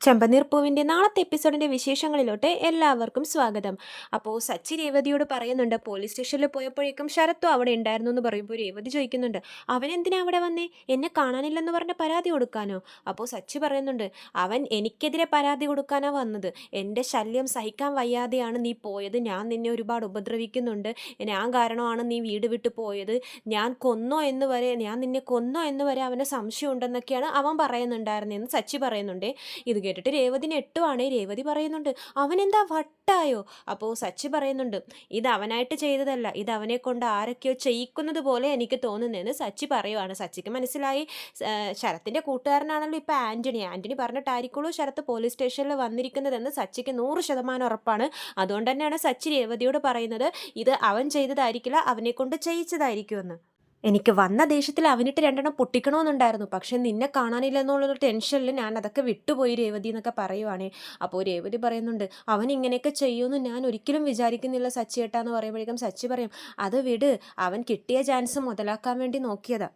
ചെമ്പനീർ പൂവിന്റെ നാളത്തെ എപ്പിസോഡിന്റെ വിശേഷങ്ങളിലോട്ട് എല്ലാവർക്കും സ്വാഗതം. അപ്പോൾ സച്ചി രേവതിയോട് പറയുന്നുണ്ട് പോലീസ് സ്റ്റേഷനിൽ പോയപ്പോഴേക്കും ശരത്തും അവിടെ ഉണ്ടായിരുന്നു എന്ന് പറയുമ്പോൾ രേവതി ചോദിക്കുന്നുണ്ട് അവൻ എന്തിനാ അവിടെ വന്നേ? എന്നെ കാണാനില്ലെന്ന് പറഞ്ഞ പരാതി കൊടുക്കാനോ? അപ്പോൾ സച്ചി പറയുന്നുണ്ട് അവൻ എനിക്കെതിരെ പരാതി കൊടുക്കാനാ വന്നത്. എന്റെ ശല്യം സഹിക്കാൻ വയ്യാതെയാണ് നീ പോയത്. ഞാൻ നിന്നെ ഒരുപാട് ഉപദ്രവിക്കുന്നുണ്ട്. ഞാൻ കാരണമാണ് നീ വീട് വിട്ടു പോയത്. ഞാൻ കൊന്നോ എന്ന് വരെ ഞാൻ നിന്നെ കൊന്നോ എന്ന് വരെ അവന് സംശയം ഉണ്ടെന്നൊക്കെയാണ് അവൻ പറയുന്നുണ്ടായിരുന്നതെന്ന് സച്ചി പറയുന്നുണ്ട്. ഇത് കേട്ടിട്ട് രേവതിന് എട്ടുവാണേ. രേവതി പറയുന്നുണ്ട് അവനെന്താ വട്ടായോ? അപ്പോൾ സച്ചി പറയുന്നുണ്ട് ഇത് അവനായിട്ട് ചെയ്തതല്ല. ഇത് അവനെ കൊണ്ട് ആരൊക്കെയോ ചെയ്യിക്കുന്നത് പോലെ എനിക്ക് തോന്നുന്നതെന്ന് സച്ചി പറയുവാണ്. സച്ചിക്ക് മനസ്സിലായി ശരത്തിന്റെ കൂട്ടുകാരനാണല്ലോ ഇപ്പോൾ ആന്റണി ആന്റണി പറഞ്ഞിട്ടായിരിക്കുള്ളൂ ശരത്ത് പോലീസ് സ്റ്റേഷനിൽ വന്നിരിക്കുന്നതെന്ന് സച്ചിക്ക് നൂറ് ശതമാനം ഉറപ്പാണ്. അതുകൊണ്ട് തന്നെയാണ് സച്ചി രേവതിയോട് പറയുന്നത് ഇത് അവൻ ചെയ്തതായിരിക്കില്ല അവനെ കൊണ്ട് ചെയ്യിച്ചതായിരിക്കുമെന്ന്. എനിക്ക് വന്ന ദേഷ്യത്തിൽ അവനിട്ട് രണ്ടെണ്ണം പൊട്ടിക്കണമെന്നുണ്ടായിരുന്നു പക്ഷെ നിന്നെ കാണാനില്ല എന്നുള്ളൊരു ടെൻഷനിൽ ഞാൻ അതൊക്കെ വിട്ടുപോയി രേവതി എന്നൊക്കെ പറയുവാണേ. അപ്പോൾ രേവതി പറയുന്നുണ്ട് അവൻ ഇങ്ങനെയൊക്കെ ചെയ്യുമെന്ന് ഞാൻ ഒരിക്കലും വിചാരിക്കുന്നില്ല സച്ചി എന്ന് പറയുമ്പോഴേക്കും സച്ചി പറയും അത് വിട് അവൻ കിട്ടിയ ചാൻസ് മുതലാക്കാൻ വേണ്ടി നോക്കിയതാ.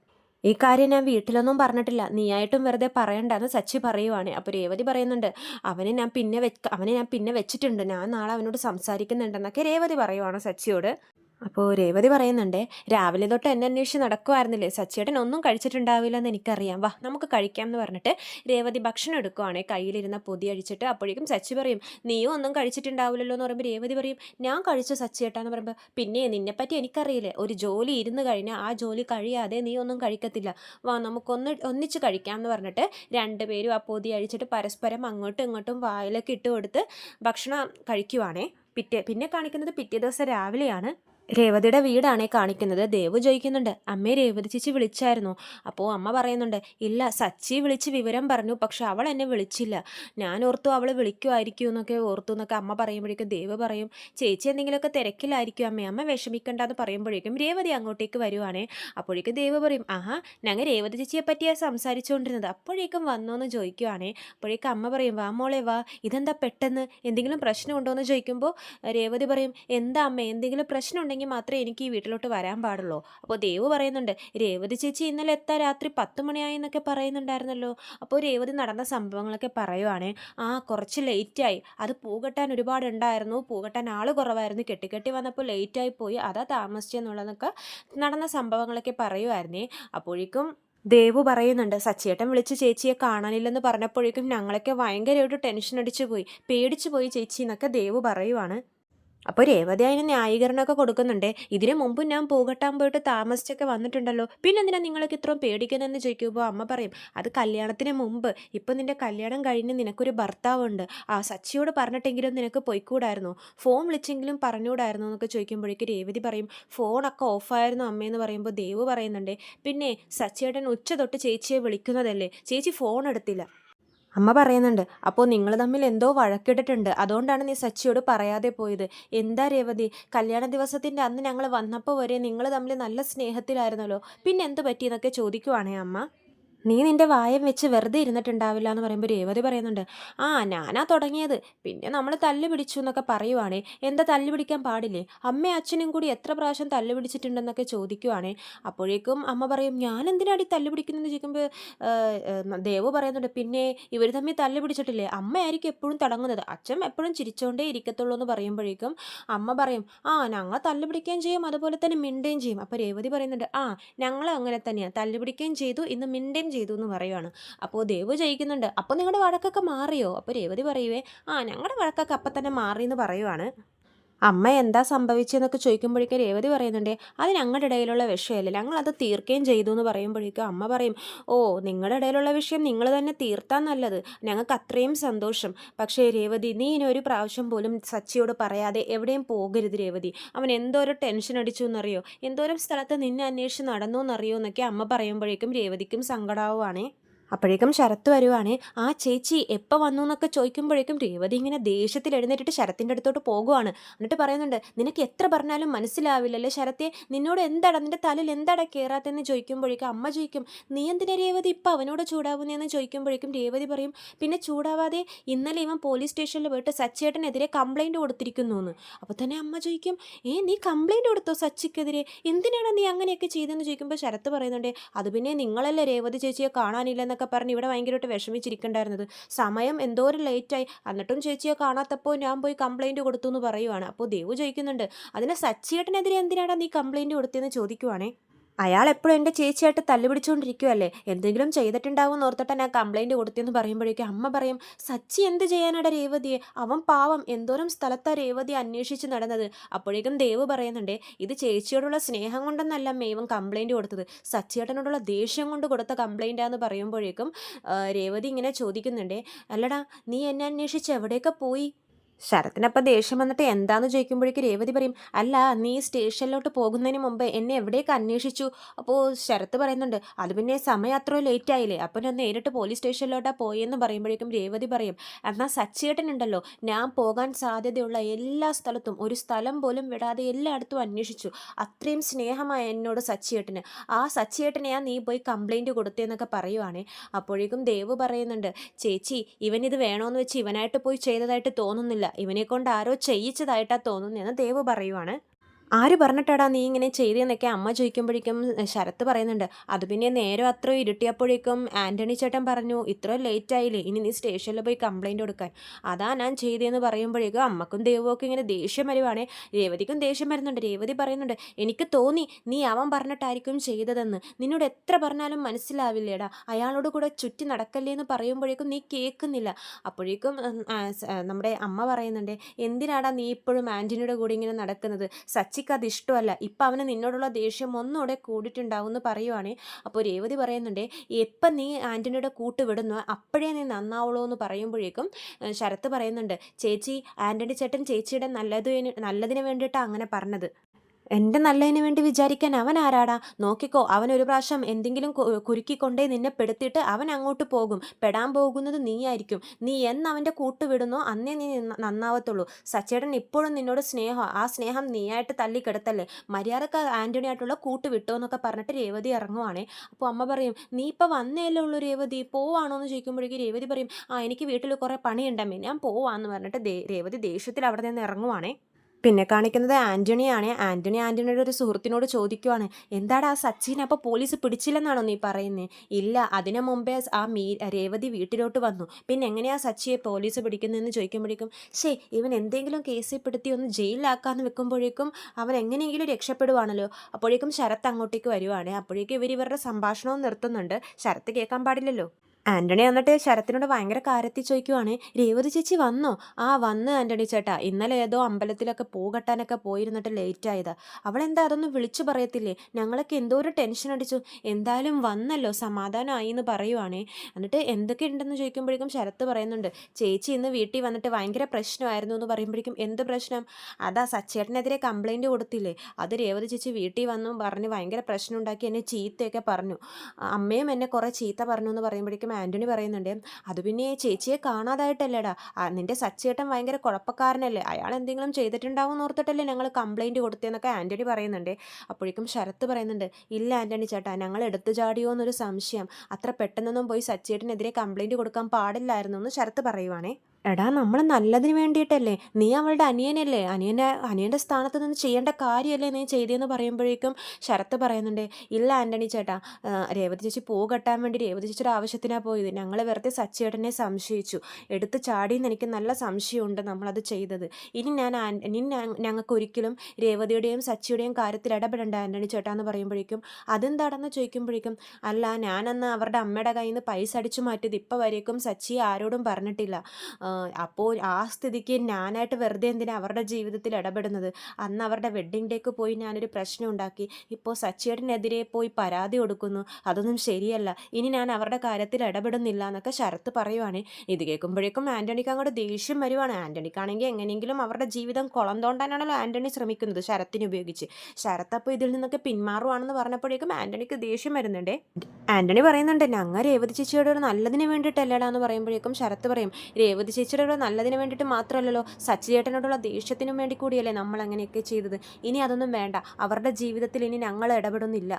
ഈ കാര്യം ഞാൻ വീട്ടിലൊന്നും പറഞ്ഞിട്ടില്ല. നീയായിട്ടും വെറുതെ പറയണ്ടെന്ന് സച്ചി പറയുവാണ്. അപ്പോൾ രേവതി പറയുന്നുണ്ട് അവനെ ഞാൻ പിന്നെ അവനെ ഞാൻ പിന്നെ വെച്ചിട്ടുണ്ട്. ഞാൻ നാളെ അവനോട് സംസാരിക്കുന്നുണ്ടെന്നൊക്കെ രേവതി പറയുവാണ് സച്ചിയോട്. അപ്പോൾ രേവതി പറയുന്നുണ്ട് രാവിലെ തൊട്ട് എന്നെ അന്വേഷിച്ച് നടക്കുമായിരുന്നില്ലേ സച്ചിയേട്ടൻ ഒന്നും കഴിച്ചിട്ടുണ്ടാവില്ല എന്ന് എനിക്കറിയാം. വാ നമുക്ക് കഴിക്കാം എന്ന് പറഞ്ഞിട്ട് രേവതി ഭക്ഷണം എടുക്കുവാണേ. കയ്യിലിരുന്ന പൊതി അഴിച്ചിട്ട് അപ്പോഴേക്കും സച്ചി പറയും നീയും ഒന്നും കഴിച്ചിട്ടുണ്ടാവില്ലല്ലോ എന്ന് പറയുമ്പോൾ രേവതി പറയും ഞാൻ കഴിച്ച സച്ചിയേട്ടാന്ന് പറയുമ്പോൾ പിന്നെ നിന്നെപ്പറ്റി എനിക്കറിയില്ലേ? ഒരു ജോലി ഇരുന്ന് കഴിഞ്ഞാൽ ആ ജോലി കഴിയാതെ നീ ഒന്നും കഴിക്കത്തില്ല. വാ നമുക്കൊന്ന് ഒന്നിച്ച് കഴിക്കാം എന്ന് പറഞ്ഞിട്ട് രണ്ടുപേരും ആ പൊതി അഴിച്ചിട്ട് പരസ്പരം അങ്ങോട്ടും ഇങ്ങോട്ടും വായിലൊക്കെ ഇട്ട് കൊടുത്ത് ഭക്ഷണം കഴിക്കുവാണേ. പിറ്റേ പിന്നെ കാണിക്കുന്നത് പിറ്റേ ദിവസം രാവിലെയാണ്. രേവതിയുടെ വീടാണേ കാണിക്കുന്നത്. ദേവ് ചോദിക്കുന്നുണ്ട് അമ്മേ രേവതി ചേച്ചി വിളിച്ചായിരുന്നു. അപ്പോൾ അമ്മ പറയുന്നുണ്ട് ഇല്ല സച്ചി വിളിച്ച് വിവരം പറഞ്ഞു. പക്ഷെ അവൾ എന്നെ വിളിച്ചില്ല. ഞാൻ ഓർത്തു അവൾ വിളിക്കുമായിരിക്കും എന്നൊക്കെ ഓർത്തു എന്നൊക്കെ അമ്മ പറയുമ്പോഴേക്കും ദേവ് പറയും ചേച്ചി എന്തെങ്കിലുമൊക്കെ തിരക്കിലായിരിക്കും അമ്മേ. അമ്മ വിഷമിക്കണ്ട എന്ന് പറയുമ്പോഴേക്കും രേവതി അങ്ങോട്ടേക്ക് വരുവാണേ. അപ്പോഴേക്കും ദേവ് പറയും ആഹാ ഞങ്ങൾ രേവതി ചേച്ചിയെ പറ്റിയാണ് സംസാരിച്ചുകൊണ്ടിരുന്നത് അപ്പോഴേക്കും വന്നോ എന്ന് ചോദിക്കുവാണേ. അപ്പോഴേക്കും അമ്മ പറയും വാ മോളെ വാ. ഇതെന്താ പെട്ടെന്ന്? എന്തെങ്കിലും പ്രശ്നമുണ്ടോ എന്ന് ചോദിക്കുമ്പോൾ രേവതി പറയും എന്താ അമ്മ? എന്തെങ്കിലും പ്രശ്നം ഉണ്ടെങ്കിൽ മാത്രമേ എനിക്ക് ഈ വീട്ടിലോട്ട് വരാൻ പാടുള്ളൂ. അപ്പോൾ ദേവ് പറയുന്നുണ്ട് രേവതി ചേച്ചി ഇന്നലെ എത്താ രാത്രി പത്ത് മണിയായി എന്നൊക്കെ പറയുന്നുണ്ടായിരുന്നല്ലോ. അപ്പോൾ രേവതി നടന്ന സംഭവങ്ങളൊക്കെ പറയുവാണേ ആ കുറച്ച് ലേറ്റായി. അത് പൂകെട്ടാൻ ഒരുപാട് ഉണ്ടായിരുന്നു പൂകെട്ടാൻ ആൾ കുറവായിരുന്നു. കെട്ടിക്കെട്ടി വന്നപ്പോൾ ലേറ്റായി പോയി. അതാ താമസിച്ചെന്നുള്ളതൊക്കെ നടന്ന സംഭവങ്ങളൊക്കെ പറയുമായിരുന്നേ അപ്പോഴേക്കും ദേവു പറയുന്നുണ്ട് സച്ചിയേട്ടൻ വിളിച്ച് ചേച്ചിയെ കാണാനില്ലെന്ന് പറഞ്ഞപ്പോഴേക്കും ഞങ്ങളൊക്കെ ഭയങ്കരമായിട്ട് ടെൻഷൻ അടിച്ചു പോയി പേടിച്ചു പോയി ചേച്ചി എന്നൊക്കെ ദേവു പറയുവാണ്. അപ്പോൾ രേവതി അതിന് ന്യായീകരണമൊക്കെ കൊടുക്കുന്നുണ്ട്. ഇതിനു മുമ്പ് ഞാൻ പൂകട്ടാൻ പോയിട്ട് താമസിച്ചൊക്കെ വന്നിട്ടുണ്ടല്ലോ. പിന്നെ എന്തിനാ നിങ്ങളൊക്കെ ഇത്രയും പേടിക്കുന്നതെന്ന് ചോദിക്കുമ്പോൾ അമ്മ പറയും അത് കല്യാണത്തിന് മുമ്പ്. ഇപ്പം നിന്റെ കല്യാണം കഴിഞ്ഞ് നിനക്കൊരു ഭർത്താവുണ്ട്. ആ സച്ചിയോട് പറഞ്ഞിട്ടെങ്കിലും നിനക്ക് പൊയ്ക്കൂടായിരുന്നു? ഫോൺ വിളിച്ചെങ്കിലും പറഞ്ഞുകൂടായിരുന്നു? എന്നൊക്കെ ചോദിക്കുമ്പോഴേക്ക് രേവതി പറയും ഫോണൊക്കെ ഓഫായിരുന്നു അമ്മയെന്ന് പറയുമ്പോൾ ദേവ് പറയുന്നുണ്ട്. പിന്നെ സച്ചിയേട്ടൻ ഉച്ച തൊട്ട് ചേച്ചിയെ വിളിക്കുന്നതല്ലേ? ചേച്ചി ഫോൺ എടുത്തില്ല. അമ്മ പറയുന്നുണ്ട് അപ്പോൾ നിങ്ങൾ തമ്മിൽ എന്തോ വഴക്കിട്ടിട്ടുണ്ട്. അതുകൊണ്ടാണ് നീ സച്ചിയോട് പറയാതെ പോയത്. എന്താ രേവതി? കല്യാണ ദിവസത്തിന്റെ അന്ന് ഞങ്ങൾ വന്നപ്പോൾ വരെ നിങ്ങൾ തമ്മിൽ നല്ല സ്നേഹത്തിലായിരുന്നല്ലോ. പിന്നെ എന്ത് പറ്റിയെന്നൊക്കെ ചോദിക്കുവാണേ അമ്മ. നീ നിന്റെ വായം വെച്ച് വെറുതെ ഇരുന്നിട്ടുണ്ടാവില്ല എന്ന് പറയുമ്പോൾ രേവതി പറയുന്നുണ്ട് ആ ഞാനാ തുടങ്ങിയത്. പിന്നെ നമ്മൾ തല്ല് പിടിച്ചു എന്നൊക്കെ പറയുവാണേ. എന്താ തല്ല് പിടിക്കാൻ പാടില്ലേ? അമ്മയും അച്ഛനും കൂടി എത്ര പ്രാവശ്യം തല്ല് പിടിച്ചിട്ടുണ്ടെന്നൊക്കെ ചോദിക്കുവാണേ. അപ്പോഴേക്കും അമ്മ പറയും ഞാൻ എന്തിനാടി തല്ല് പിടിക്കുന്നതെന്ന് ചോദിക്കുമ്പോൾ ദേവ് പറയുന്നുണ്ട് പിന്നെ ഇവർ തമ്മിൽ തല്ല് പിടിച്ചിട്ടില്ലേ? അമ്മയായിരിക്കും എപ്പോഴും തുടങ്ങുന്നത്. അച്ഛൻ എപ്പോഴും ചിരിച്ചുകൊണ്ടേ ഇരിക്കത്തുള്ളൂ എന്ന് പറയുമ്പോഴേക്കും അമ്മ പറയും ആ ഞങ്ങൾ തല്ല് പിടിക്കുകയും ചെയ്യും അതുപോലെ തന്നെ മിണ്ടുകയും ചെയ്യും. അപ്പോൾ രേവതി പറയുന്നുണ്ട് ആ ഞങ്ങൾ അങ്ങനെ തന്നെയാണ് തല്ല് പിടിക്കുകയും ചെയ്തു ഇന്ന് മിണ്ടുകയും ചെയ്തു എന്ന് പറയുവാണ്. അപ്പോൾ ദേവ് ജയിക്കുന്നുണ്ട്. അപ്പോൾ നിങ്ങളുടെ വഴക്കൊക്കെ മാറിയോ? അപ്പോൾ രേവതി പറയുവേ ആ ഞങ്ങളുടെ വഴക്കൊക്കെ അപ്പം തന്നെ മാറി എന്ന് പറയുവാണ്. അമ്മ എന്താ സംഭവിച്ചതെന്നൊക്കെ ചോദിക്കുമ്പോഴേക്കും രേവതി പറയുന്നുണ്ട് അത് ഞങ്ങളുടെ ഇടയിലുള്ള വിഷയമല്ല ഞങ്ങളത് തീർക്കുകയും ചെയ്തു എന്ന് പറയുമ്പോഴേക്കും അമ്മ പറയും ഓ നിങ്ങളുടെ ഇടയിലുള്ള വിഷയം നിങ്ങൾ തന്നെ തീർത്താൻ നല്ലത് ഞങ്ങൾക്ക് അത്രയും സന്തോഷം. പക്ഷേ രേവതി നീ ഇനി ഒരു പ്രാവശ്യം പോലും സച്ചിയോട് പറയാതെ എവിടെയും പോകരുത് രേവതി. അവൻ എന്തോരം ടെൻഷൻ അടിച്ചു എന്നറിയോ എന്തോരം സ്ഥലത്ത് നിന്നെ അന്വേഷിച്ച് നടന്നു എന്നറിയോ എന്നൊക്കെ അമ്മ പറയുമ്പോഴേക്കും രേവതിക്കും സങ്കടാവുകയാണേ അപ്പോഴേക്കും ശരത്ത് വരുവാണേ ആ ചേച്ചി എപ്പോൾ വന്നു എന്നൊക്കെ ചോദിക്കുമ്പോഴേക്കും രേവതി ഇങ്ങനെ ദേഷ്യത്തിൽ എഴുന്നേറ്റിട്ട് ശരത്തിന്റെ അടുത്തോട്ട് പോകുവാണ്. എന്നിട്ട് പറയുന്നുണ്ട് നിനക്ക് എത്ര പറഞ്ഞാലും മനസ്സിലാവില്ലല്ലേ ശരത്തെ? നിന്നോട് എന്താടാ നിന്റെ തലയിൽ എന്താടാ കയറാത്തെന്ന് ചോദിക്കുമ്പോഴേക്കും അമ്മ ചോദിക്കും നീ എന്തിനാ രേവതി ഇപ്പം അവനോട് ചൂടാവുന്നതെന്ന് ചോദിക്കുമ്പോഴേക്കും രേവതി പറയും പിന്നെ ചൂടാവാതെ ഇന്നലെ ഇവൻ പോലീസ് സ്റ്റേഷനിൽ പോയിട്ട് സച്ചേട്ടനെതിരെ കംപ്ലൈന്റ് കൊടുത്തിരിക്കുന്നു എന്ന് അപ്പോൾ തന്നെ അമ്മ ചോദിക്കും ഏ നീ കംപ്ലൈന്റ് കൊടുത്തോ സച്ചിക്കെതിരെ? എന്തിനാണ് നീ അങ്ങനെയൊക്കെ ചെയ്തതെന്ന് ചോദിക്കുമ്പോൾ ശരത്ത് പറയുന്നുണ്ട് അത് പിന്നെ നിങ്ങളല്ലേ രേവതി ചേച്ചിയെ കാണാനില്ലെന്നൊക്കെ എന്നൊക്കെ പറഞ്ഞ് ഇവിടെ ഭയങ്കരമായിട്ട് വിഷമിച്ചിരിക്കണ്ടായിരുന്നത്. സമയം എന്തോരം ലേറ്റായി. എന്നിട്ടും ചേച്ചിയെ കാണാത്തപ്പോൾ ഞാൻ പോയി കംപ്ലൈന്റ് കൊടുത്തു എന്ന് പറയുവാണ്. അപ്പോൾ ദേവു ചോദിക്കുന്നുണ്ട് അതിന് സച്ചിയേട്ടനെതിരെ എന്തിനാടാ നീ കംപ്ലൈന്റ് കൊടുത്തതെന്ന് ചോദിക്കുവാണേ? അയാൾ എപ്പോഴും എന്റെ ചേച്ചിയായിട്ട് തല്ലുപിടിച്ചുകൊണ്ടിരിക്കുവല്ലേ? എന്തെങ്കിലും ചെയ്തിട്ടുണ്ടാവും ഓർത്തിട്ട് ഞാൻ കംപ്ലൈന്റ് കൊടുത്തിയെന്ന് പറയുമ്പോഴേക്കും അമ്മ പറയും സച്ചി എന്ത് ചെയ്യാനാടാ രേവതിയെ? അവൻ പാവം എന്തോരം സ്ഥലത്താ രേവതി അന്വേഷിച്ച് നടന്നത്? അപ്പോഴേക്കും ദേവ് പറയുന്നുണ്ടേ ഇത് ചേച്ചിയോടുള്ള സ്നേഹം കൊണ്ടൊന്നല്ല മേവൻ കംപ്ലൈന്റ് കൊടുത്തത്. സച്ചിയേട്ടനോടുള്ള ദേഷ്യം കൊണ്ട് കൊടുത്ത കംപ്ലൈന്റാന്ന് പറയുമ്പോഴേക്കും രേവതി ഇങ്ങനെ ചോദിക്കുന്നുണ്ടേ അല്ലടാ നീ എന്നെ അന്വേഷിച്ച് എവിടെയൊക്കെ പോയി? ശരത്തിനപ്പം ദേഷ്യം വന്നിട്ട് എന്താന്ന് ചോദിക്കുമ്പോഴേക്കും രേവതി പറയും അല്ല നീ സ്റ്റേഷനിലോട്ട് പോകുന്നതിന് മുമ്പ് എന്നെ എവിടെയൊക്കെ അന്വേഷിച്ചു? അപ്പോൾ ശരത്ത് പറയുന്നുണ്ട് അത് പിന്നെ സമയം അത്ര ലേറ്റ് ആയില്ലേ അപ്പോൾ ഞാൻ നേരിട്ട് പോലീസ് സ്റ്റേഷനിലോട്ടാ പോയെന്ന് പറയുമ്പോഴേക്കും രേവതി പറയും എന്നാൽ സച്ചേട്ടനുണ്ടല്ലോ ഞാൻ പോകാൻ സാധ്യതയുള്ള എല്ലാ സ്ഥലത്തും ഒരു സ്ഥലം പോലും വിടാതെ എല്ലായിടത്തും അന്വേഷിച്ചു. അത്രയും സ്നേഹമായ എന്നോട് സച്ചിയേട്ടന് ആ സച്ചിയേട്ടനെയാ നീ പോയി കംപ്ലൈന്റ് കൊടുത്തതെന്നൊക്കെ പറയുവാണേ. അപ്പോഴേക്കും ദേവ് പറയുന്നുണ്ട് ചേച്ചി ഇവനിത് വേണമെന്ന് വെച്ച് ഇവനായിട്ട് പോയി ചെയ്തതായിട്ട് തോന്നുന്നില്ല. ഇവനെ കൊണ്ട് ആരോ ചെയ്യിച്ചതായിട്ടാ തോന്നുന്നതെന്ന് ദേവ് പറയുവാണ്. ആര് പറഞ്ഞിട്ടാടാ നീ ഇങ്ങനെ ചെയ്തെന്നൊക്കെ അമ്മ ചോദിക്കുമ്പോഴേക്കും ശരത്ത് പറയുന്നുണ്ട്. അത് പിന്നെ നേരം അത്ര ഇരുട്ടിയപ്പോഴേക്കും ആന്റണി ചേട്ടൻ പറഞ്ഞു ഇത്ര ലേറ്റ് ആയില്ലേ ഇനി നീ സ്റ്റേഷനിൽ പോയി കംപ്ലൈന്റ് കൊടുക്കാൻ. അതാ ഞാൻ ചെയ്തതെന്ന് പറയുമ്പോഴേക്കും അമ്മക്കും ദേവുമൊക്കെ ഇങ്ങനെ ദേഷ്യം വരുവാണേ. രേവതിക്കും ദേഷ്യം വരുന്നുണ്ട്. രേവതി പറയുന്നുണ്ട് എനിക്ക് തോന്നി നീ അവൻ പറഞ്ഞിട്ടായിരിക്കും ചെയ്തതെന്ന്. നിന്നോട് എത്ര പറഞ്ഞാലും മനസ്സിലാവില്ലേടാ. അയാളോട് കൂടെ ചുറ്റി നടക്കല്ലേ എന്ന് പറയുമ്പോഴേക്കും നീ കേൾക്കുന്നില്ല. അപ്പോഴേക്കും നമ്മുടെ അമ്മ പറയുന്നുണ്ട് എന്തിനാടാ നീ ഇപ്പോഴും ആന്റണിയുടെ കൂടെ ഇങ്ങനെ നടക്കുന്നത്? സച്ചിക്ക് അത് ഇഷ്ടമല്ല. ഇപ്പം അവന് നിന്നോടുള്ള ദേഷ്യം ഒന്നുകൂടെ കൂടിയിട്ടുണ്ടാവും എന്ന് പറയുവാണേ. അപ്പോൾ രേവതി പറയുന്നുണ്ട് എപ്പം നീ ആന്റണിയുടെ കൂട്ട് വിടുന്നു? അപ്പോഴേ നീ നന്നാവുള്ളൂ എന്ന് പറയുമ്പോഴേക്കും ശരത്ത് പറയുന്നുണ്ട് ചേച്ചി ആന്റണി ചേട്ടൻ ചേച്ചിയുടെ നല്ലതിന് നല്ലതിന് വേണ്ടിയിട്ടാണ് അങ്ങനെ പറഞ്ഞത്. എന്റെ നല്ലതിന് വേണ്ടി വിചാരിക്കാൻ അവൻ ആരാടാ? നോക്കിക്കോ അവൻ ഒരു പ്രാവശ്യം എന്തെങ്കിലും കുരുക്കിക്കൊണ്ടേ നിന്നെ പെടുത്തിയിട്ട് അവൻ അങ്ങോട്ട് പോകും. പെടാൻ പോകുന്നത് നീയായിരിക്കും. നീ എന്ന് അവന്റെ കൂട്ട് വിടുന്നോ അന്നേ നീ നന്ന- നന്നാവത്തുള്ളൂ. സച്ചേടൻ ഇപ്പോഴും നിന്നോട് സ്നേഹം ആ സ്നേഹം നീയായിട്ട് തള്ളിക്കിടത്തല്ലേ? മര്യാദയ്ക്ക് ആന്റണി ആയിട്ടുള്ള കൂട്ട് വിട്ടോ എന്നൊക്കെ പറഞ്ഞിട്ട് രേവതി ഇറങ്ങുവാണേ. അപ്പോൾ അമ്മ പറയും നീ ഇപ്പം വന്നേല്ലേ ഉള്ളൂ രേവതി? പോവാണോ എന്ന് ചോദിക്കുമ്പോഴേക്കും രേവതി പറയും ആ എനിക്ക് വീട്ടിൽ കുറേ പണിയുണ്ടമ്മേ ഞാൻ പോവാന്ന് പറഞ്ഞിട്ട് രേവതി ദേഷ്യത്തിൽ അവിടെ നിന്ന് ഇറങ്ങുവാണേ. പിന്നെ കാണിക്കുന്നത് ആന്റണിയാണ് ആന്റണി ആന്റണിയുടെ ഒരു സുഹൃത്തിനോട് ചോദിക്കുവാണ് എന്താടാ ആ സച്ചിനെ അപ്പോൾ പോലീസ് പിടിച്ചില്ലെന്നാണോ നീ പറയുന്നത് ഇല്ല അതിനു മുമ്പേ ആ മീ രേവതി വീട്ടിലോട്ട് വന്നു. പിന്നെ എങ്ങനെയാ സച്ചിയെ പോലീസ് പിടിക്കുന്നതെന്ന് ചോദിക്കുമ്പോഴേക്കും ശേ ഇവൻ എന്തെങ്കിലും കേസിൽ പെടുത്തി ഒന്ന് ജയിലിലാക്കാന്ന് വെക്കുമ്പോഴേക്കും അവൻ എങ്ങനെയെങ്കിലും രക്ഷപ്പെടുവാണല്ലോ. അപ്പോഴേക്കും ശരത്ത് അങ്ങോട്ടേക്ക് വരുവാണ്. അപ്പോഴേക്കും ഇവർ ഇവരുടെ സംഭാഷണവും നിർത്തുന്നുണ്ട്. ശരത്ത് കേൾക്കാൻ പാടില്ലല്ലോ. ആന്റണി എന്നിട്ട് ശരത്തിനോട് ഭയങ്കര കാര്യത്തിൽ ചോദിക്കുവാണ് രേവതി ചേച്ചി വന്നോ? ആ വന്ന് ആന്റണി ചേട്ടാ. ഇന്നലെ ഏതോ അമ്പലത്തിലൊക്കെ പോകട്ടാനൊക്കെ പോയിരുന്നിട്ട് ലേറ്റ് ആയതാ. അവളെന്താ അതൊന്നും വിളിച്ചു പറയത്തില്ലേ? ഞങ്ങളൊക്കെ എന്തോ ഒരു ടെൻഷൻ അടിച്ചു. എന്തായാലും വന്നല്ലോ സമാധാനമായി എന്ന് പറയുവാണേ. എന്നിട്ട് എന്തൊക്കെ ഉണ്ടെന്ന് ചോദിക്കുമ്പോഴേക്കും ശരത്ത് പറയുന്നുണ്ട് ചേച്ചി ഇന്ന് വീട്ടിൽ വന്നിട്ട് ഭയങ്കര പ്രശ്നമായിരുന്നു എന്ന് പറയുമ്പോഴേക്കും എന്ത് പ്രശ്നം? അതാ സച്ചേട്ടനെതിരെ കംപ്ലൈന്റ് കൊടുത്തില്ലേ. അത് രേവതി ചേച്ചി വീട്ടിൽ വന്നു പറഞ്ഞ് ഭയങ്കര പ്രശ്നം ഉണ്ടാക്കി എന്നെ ചീത്തയൊക്കെ പറഞ്ഞു. അമ്മയും എന്നെ കുറേ ചീത്ത പറഞ്ഞു എന്ന് പറയുമ്പോഴേക്കും ആന്റണി പറയുന്നുണ്ട് അത് പിന്നെ ചേച്ചിയെ കാണാതായിട്ടല്ലേടാ. നിന്റെ സച്ചേട്ടൻ ഭയങ്കര കുഴപ്പക്കാരനല്ലേ. അയാൾ എന്തെങ്കിലും ചെയ്തിട്ടുണ്ടാവും ഓർത്തിട്ടല്ലേ ഞങ്ങൾ കംപ്ലയിന്റ് കൊടുത്തതെന്നൊക്കെ ആന്റണി പറയുന്നുണ്ട്. അപ്പോഴേക്കും ശരത്ത് പറയുന്നുണ്ട് ഇല്ല ആന്റണി ചേട്ടാ ഞങ്ങൾ എടുത്തു ചാടിയോ എന്നൊരു സംശയം. അത്ര പെട്ടെന്നൊന്നും പോയി സച്ചേട്ടനെതിരെ കംപ്ലയിന്റ് കൊടുക്കാൻ പാടില്ലായിരുന്നു എന്ന് ശരത്ത് പറയുവാണേ. എടാ നമ്മൾ നല്ലതിന് വേണ്ടിയിട്ടല്ലേ? നീ അവളുടെ അനിയനല്ലേ? അനിയന്റെ അനിയന്റെ സ്ഥാനത്ത് നിന്ന് ചെയ്യേണ്ട കാര്യമല്ലേ നീ ചെയ്തതെന്ന് പറയുമ്പോഴേക്കും ശരത്ത് പറയുന്നുണ്ട് ഇല്ല ആന്റണി ചേട്ടാ രേവതി ചേച്ചി പൂ കെട്ടാൻ വേണ്ടി രേവതി ചേച്ചിയുടെ ആവശ്യത്തിനാണ് പോയത്. ഞങ്ങൾ വെറുതെ സച്ചേട്ടനെ സംശയിച്ചു. എടുത്ത് ചാടിയെന്ന് എനിക്ക് നല്ല സംശയമുണ്ട് നമ്മളത് ചെയ്തത്. ഇനി ഞാൻ ഇനി ഞങ്ങൾക്ക് ഒരിക്കലും രേവതിയുടെയും സച്ചിയുടെയും കാര്യത്തിൽ ഇടപെടേണ്ട ആന്റണി ചേട്ടാ എന്ന് പറയുമ്പോഴേക്കും അതെന്താണെന്ന് ചോദിക്കുമ്പോഴേക്കും അല്ല ഞാനന്ന് അവരുടെ അമ്മയുടെ കയ്യിൽ നിന്ന് പൈസ അടിച്ചു മാറ്റിയത് ഇപ്പോൾ വരേക്കും സച്ചി ആരോടും പറഞ്ഞിട്ടില്ല. അപ്പോൾ ആ സ്ഥിതിക്ക് ഞാനായിട്ട് വെറുതെ എന്തിനാ അവരുടെ ജീവിതത്തിൽ ഇടപെടുന്നത്? അന്ന് അവരുടെ വെഡ്ഡിംഗ് ഡേക്ക് പോയി ഞാനൊരു പ്രശ്നം ഉണ്ടാക്കി. ഇപ്പോൾ സച്ചിയേട്ടനെതിരെ പോയി പരാതി കൊടുക്കുന്നു. അതൊന്നും ശരിയല്ല. ഇനി ഞാൻ അവരുടെ കാര്യത്തിൽ ഇടപെടുന്നില്ല എന്നൊക്കെ ശരത്ത് പറയുവാണ്. ഇത് കേൾക്കുമ്പോഴേക്കും ആന്റണിക്ക് അങ്ങോട്ട് ദേഷ്യം വരുവാണ്. ആന്റണിക്കാണെങ്കിൽ എങ്ങനെയെങ്കിലും അവരുടെ ജീവിതം കുളം തോണ്ടാനാണല്ലോ ആന്റണി ശ്രമിക്കുന്നത് ശരത്തിനെ ഉപയോഗിച്ച്. ശരത്ത് അപ്പോൾ ഇതിൽ നിന്നൊക്കെ പിന്മാറുവാണെന്ന് പറഞ്ഞപ്പോഴേക്കും ആന്റണിക്ക് ദേഷ്യം വരുന്നുണ്ടേ. ആന്റണി പറയുന്നുണ്ട് ഞങ്ങൾ രേവതി ചേച്ചിയോട് നല്ലതിന് വേണ്ടിയിട്ടല്ലടാ എന്ന് പറയുമ്പോഴേക്കും ശരത്ത് പറയും രേവതി ചേച്ചിയുടെ നല്ലതിന് വേണ്ടിയിട്ട് മാത്രമല്ലല്ലോ സച്ചി ചേട്ടനോടുള്ള ദേഷ്യത്തിനും വേണ്ടി കൂടിയല്ലേ നമ്മൾ അങ്ങനെയൊക്കെ ചെയ്തത്. ഇനി അതൊന്നും വേണ്ട. അവരുടെ ജീവിതത്തിൽ ഇനി ഞങ്ങൾ ഇടപെടുന്നില്ല.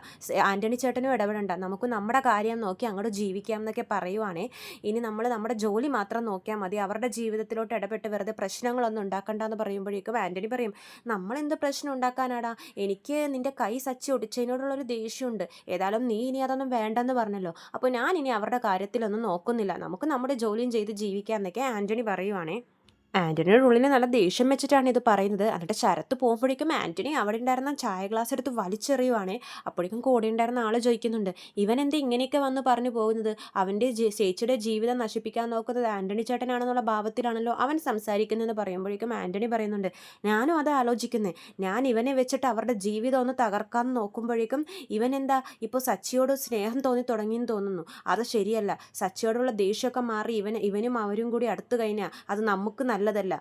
ആന്റണി ചേട്ടനും ഇടപെടണ്ട. നമുക്ക് നമ്മുടെ കാര്യം നോക്കി അങ്ങോട്ട് ജീവിക്കാം എന്നൊക്കെ പറയുവാണേ. ഇനി നമ്മൾ നമ്മുടെ ജോലി മാത്രം നോക്കിയാൽ മതി. അവരുടെ ജീവിതത്തിലോട്ട് ഇടപെട്ട് വെറുതെ പ്രശ്നങ്ങളൊന്നും ഉണ്ടാക്കണ്ട എന്ന് പറയുമ്പോഴേക്കും ആന്റണി പറയും നമ്മൾ എന്ത് പ്രശ്നം ഉണ്ടാക്കാനാടാ? എനിക്ക് നിന്റെ കൈ സച്ചി ഒടിച്ചതിനോടുള്ളൊരു ദേഷ്യമുണ്ട്. ഏതായാലും നീ ഇനി അതൊന്നും വേണ്ടെന്ന് പറഞ്ഞല്ലോ. അപ്പോൾ ഞാൻ ഇനി അവരുടെ കാര്യത്തിലൊന്നും നോക്കുന്നില്ല. നമുക്ക് നമ്മുടെ ജോലിയും ചെയ്ത് ജീവിക്കാം എന്നൊക്കെ ആന്റണി പറയുവാണേ ആന്റണിയുടെ ഉള്ളിൽ നല്ല ദേഷ്യം വെച്ചിട്ടാണ് ഇത് പറയുന്നത്. എന്നിട്ട് ശരത്ത് പോകുമ്പോഴേക്കും ആന്റണി അവിടെ ഉണ്ടായിരുന്ന ചായ ഗ്ലാസ് എടുത്ത് വലിച്ചെറിയുവാണ്. അപ്പോഴേക്കും കൂടെ ഉണ്ടായിരുന്ന ആൾ ചോദിക്കുന്നുണ്ട് ഇവൻ എന്താ ഇങ്ങനെയൊക്കെ വന്ന് പറഞ്ഞു പോകുന്നത്? അവന്റെ ചേച്ചിയുടെ ജീവിതം നശിപ്പിക്കാൻ നോക്കുന്നത് ആന്റണി ചേട്ടനാണെന്നുള്ള ഭാവത്തിലാണല്ലോ അവൻ സംസാരിക്കുന്നതെന്ന് പറയുമ്പോഴേക്കും ആന്റണി പറയുന്നുണ്ട് ഞാനും അത് ആലോചിക്കുന്നത് ഞാൻ ഇവനെ വെച്ചിട്ട് അവരുടെ ജീവിതം ഒന്ന് തകർക്കാൻ നോക്കുമ്പോഴേക്കും ഇവൻ എന്താ ഇപ്പോൾ സച്ചിയോട് സ്നേഹം തോന്നി തുടങ്ങിയെന്ന് തോന്നുന്നു. അത് ശരിയല്ല. സച്ചിയോടുള്ള ദേഷ്യമൊക്കെ മാറി ഇവൻ ഇവനും അവരും കൂടി അടുത്തു കഴിഞ്ഞാൽ അത് നമുക്ക് നല്ലതല്ല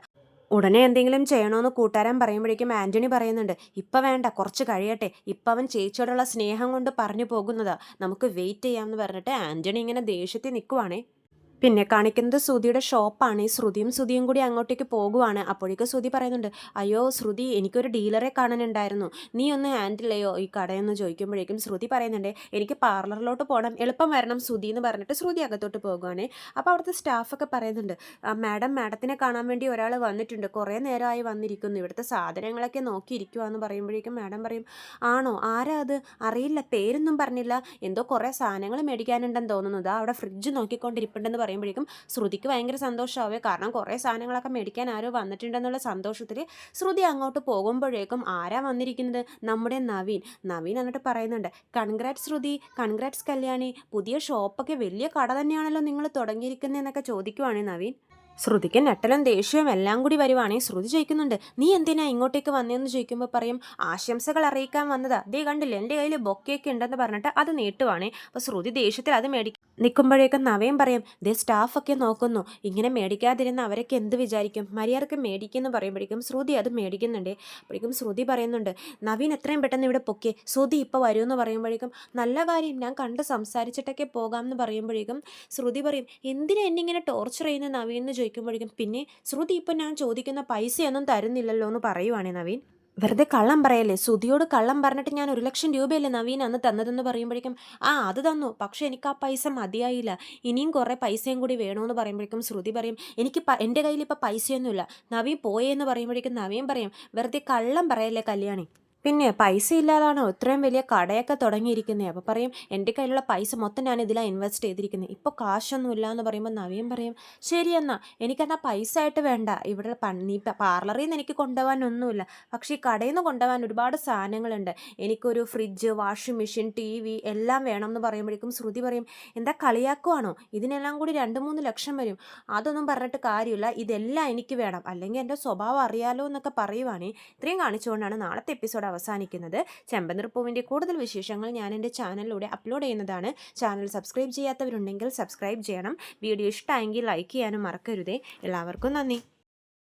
ഉടനെ എന്തെങ്കിലും ചെയ്യണമെന്ന് കൂട്ടുകാരൻ പറയുമ്പോഴേക്കും ആന്റണി പറയുന്നുണ്ട് ഇപ്പം വേണ്ട കുറച്ച് കഴിയട്ടെ. ഇപ്പം അവൻ ചേച്ചിയോടുള്ള സ്നേഹം കൊണ്ട് പറഞ്ഞു പോകുന്നതാ. നമുക്ക് വെയിറ്റ് ചെയ്യാമെന്ന് പറഞ്ഞിട്ട് ആന്റണി ഇങ്ങനെ ദേഷ്യത്തിൽ നിൽക്കുവാണേ പിന്നെ കാണിക്കുന്നത് ശ്രുതിയുടെ ഷോപ്പാണ്. ഈ ശ്രുതിയും ശ്രുതിയും കൂടി അങ്ങോട്ടേക്ക് പോകുവാണ്. അപ്പോഴേക്കും ശ്രുതി പറയുന്നുണ്ട് അയ്യോ ശ്രുതി എനിക്കൊരു ഡീലറെ കാണാനുണ്ടായിരുന്നു. നീ ഒന്ന് ഹാൻഡിൽ ചെയ്യോ? ഈ കടയെന്ന് ചോദിക്കുമ്പോഴേക്കും ശ്രുതി പറയുന്നുണ്ട് എനിക്ക് പാർലറിലോട്ട് പോകണം എളുപ്പം വരണം ശ്രുതി എന്ന് പറഞ്ഞിട്ട് ശ്രുതി അകത്തോട്ട് പോകുവാണ്. അപ്പോൾ അവിടുത്തെ സ്റ്റാഫൊക്കെ പറയുന്നുണ്ട് "ആ, മാഡം മാഡത്തിനെ കാണാൻ വേണ്ടി ഒരാൾ വന്നിട്ടുണ്ട്. കുറേ നേരമായി വന്നിരിക്കുന്നു. ഇവിടുത്തെ സാധനങ്ങളൊക്കെ നോക്കിയിരിക്കുവാന്ന് പറയുമ്പോഴേക്കും മാഡം പറയും ആണോ? ആരാ അത്? അറിയില്ല. പേരൊന്നും പറഞ്ഞില്ല. എന്തോ കുറേ സാധനങ്ങൾ മേടിക്കാനുണ്ടെന്ന് തോന്നുന്നത് അവിടെ ഫ്രിഡ്ജ് നോക്കിക്കൊണ്ടിരിപ്പുണ്ടെന്ന് പറയുമ്പോഴേക്കും ശ്രുതിക്ക് ഭയങ്കര സന്തോഷമാവേ. കാരണം കുറേ സാധനങ്ങളൊക്കെ മേടിക്കാൻ ആരോ വന്നിട്ടുണ്ടെന്നുള്ള സന്തോഷത്തിൽ ശ്രുതി അങ്ങോട്ട് പോകുമ്പോഴേക്കും ആരാ വന്നിരിക്കുന്നത്? നമ്മുടെ നവീൻ. നവീൻ എന്നിട്ട് പറയുന്നുണ്ട് കൺഗ്രാറ്റ്സ് ശ്രുതി കൺഗ്രാറ്റ്സ് കല്യാണി. പുതിയ ഷോപ്പൊക്കെ വലിയ കട തന്നെയാണല്ലോ നിങ്ങൾ തുടങ്ങിയിരിക്കുന്നതെന്നൊക്കെ ചോദിക്കുവാണ് നവീൻ. ശ്രുതിക്ക് നെട്ടലും ദേഷ്യവും എല്ലാം കൂടി വരുവാണേ. ശ്രുതി ചോദിക്കുന്നുണ്ട് നീ എന്തിനാ ഇങ്ങോട്ടേക്ക് വന്നതെന്ന് ചോദിക്കുമ്പോൾ പറയും ആശംസകൾ അറിയിക്കാൻ വന്നതാ. ദേ കണ്ടില്ല എന്റെ കയ്യിൽ ബൊക്കെയൊക്കെ ഉണ്ടെന്ന് പറഞ്ഞിട്ട് അത് നീട്ടുവാണേ. അപ്പോൾ ശ്രുതി ദേഷ്യത്തിൽ അത് മേടി നിൽക്കുമ്പോഴേക്കും നവയും പറയും ദേ സ്റ്റാഫൊക്കെ നോക്കുന്നു. ഇങ്ങനെ മേടിക്കാതിരുന്ന അവരൊക്കെ എന്ത് വിചാരിക്കും? മര്യാദയ്ക്ക് മേടിക്കുമെന്ന് പറയുമ്പോഴേക്കും ശ്രുതി അത് മേടിക്കുന്നുണ്ട്. അപ്പോഴേക്കും ശ്രുതി പറയുന്നുണ്ട് നവീൻ എത്രയും പെട്ടെന്ന് ഇവിടെ പൊക്കി. ശ്രുതി ഇപ്പോൾ വരുമെന്ന് പറയുമ്പോഴേക്കും നല്ല കാര്യം ഞാൻ കണ്ട് സംസാരിച്ചിട്ടൊക്കെ പോകാമെന്ന് പറയുമ്പോഴേക്കും ശ്രുതി പറയും എന്തിനാ എന്നെ ഇങ്ങനെ ടോർച്ചർ ചെയ്യുന്ന നവീൻ? എന്ന് ചോദിക്കുമ്പോഴേക്കും പിന്നെ ശ്രുതി ഇപ്പം ഞാൻ ചോദിക്കുന്ന പൈസയൊന്നും തരുന്നില്ലല്ലോ എന്ന് പറയുവാണേ നവീൻ. വെറുതെ കള്ളം പറയല്ലേ? സുധിയോട് കള്ളം പറഞ്ഞിട്ട് ഞാൻ ഒരു ലക്ഷം രൂപയല്ലേ നവീൻ അന്ന് തന്നതെന്ന് പറയുമ്പോഴേക്കും ആ അത് തന്നു. പക്ഷേ എനിക്ക് ആ പൈസ മതിയായില്ല. ഇനിയും കുറേ പൈസയും കൂടി വേണമെന്ന് പറയുമ്പോഴേക്കും ശ്രുതി പറയും എനിക്ക് എന്റെ കയ്യിൽ ഇപ്പോൾ പൈസയൊന്നുമില്ല. നവീൻ പോയെന്ന് പറയുമ്പോഴേക്കും നവീൻ പറയും വെറുതെ കള്ളം പറയല്ലേ കല്യാണി? പിന്നെ പൈസ ഇല്ലാതാണോ ഇത്രയും വലിയ കടയൊക്കെ തുടങ്ങിയിരിക്കുന്നത് അപ്പോൾ പറയും എന്റെ കയ്യിലുള്ള പൈസ മൊത്തം ഞാൻ ഇതിലാണ് ഇൻവെസ്റ്റ് ചെയ്തിരിക്കുന്നത് ഇപ്പോൾ കാശൊന്നും ഇല്ല എന്ന് പറയുമ്പോൾ നവീൻ പറയും ശരി എന്നാൽ എനിക്കെന്നാ പൈസ ആയിട്ട് വേണ്ട. ഇവിടെ നീ പാർലറിൽ നിന്ന് എനിക്ക് കൊണ്ടുപോകാനൊന്നുമില്ല. പക്ഷേ ഈ കടയിൽ നിന്ന് കൊണ്ടുപോകാൻ ഒരുപാട് സാധനങ്ങളുണ്ട്. എനിക്കൊരു fridge washing machine T V എല്ലാം വേണം എന്ന് പറയുമ്പോഴേക്കും ശ്രുതി പറയും എന്താ കളിയാക്കുവാണോ? ഇതിനെല്ലാം കൂടി രണ്ട് മൂന്ന് ലക്ഷം വരും. അതൊന്നും പറഞ്ഞിട്ട് കാര്യമില്ല. ഇതെല്ലാം എനിക്ക് വേണം. അല്ലെങ്കിൽ എന്റെ സ്വഭാവം അറിയാലോ എന്നൊക്കെ പറയുവാണേ. ഇത്രയും കാണിച്ചുകൊണ്ടാണ് നാളത്തെ എപ്പിസോഡ് അവസാനിക്കുന്നത്. ചെമ്പനിർപ്പൂവിന്റെ കൂടുതൽ വിശേഷങ്ങൾ ഞാൻ എന്റെ ചാനലിലൂടെ അപ്ലോഡ് ചെയ്യുന്നതാണ്. ചാനൽ സബ്സ്ക്രൈബ് ചെയ്യാത്തവരുണ്ടെങ്കിൽ സബ്സ്ക്രൈബ് ചെയ്യണം. വീഡിയോ ഇഷ്ടമായെങ്കിൽ ലൈക്ക് ചെയ്യാനും മറക്കരുതേ. എല്ലാവർക്കും നന്ദി.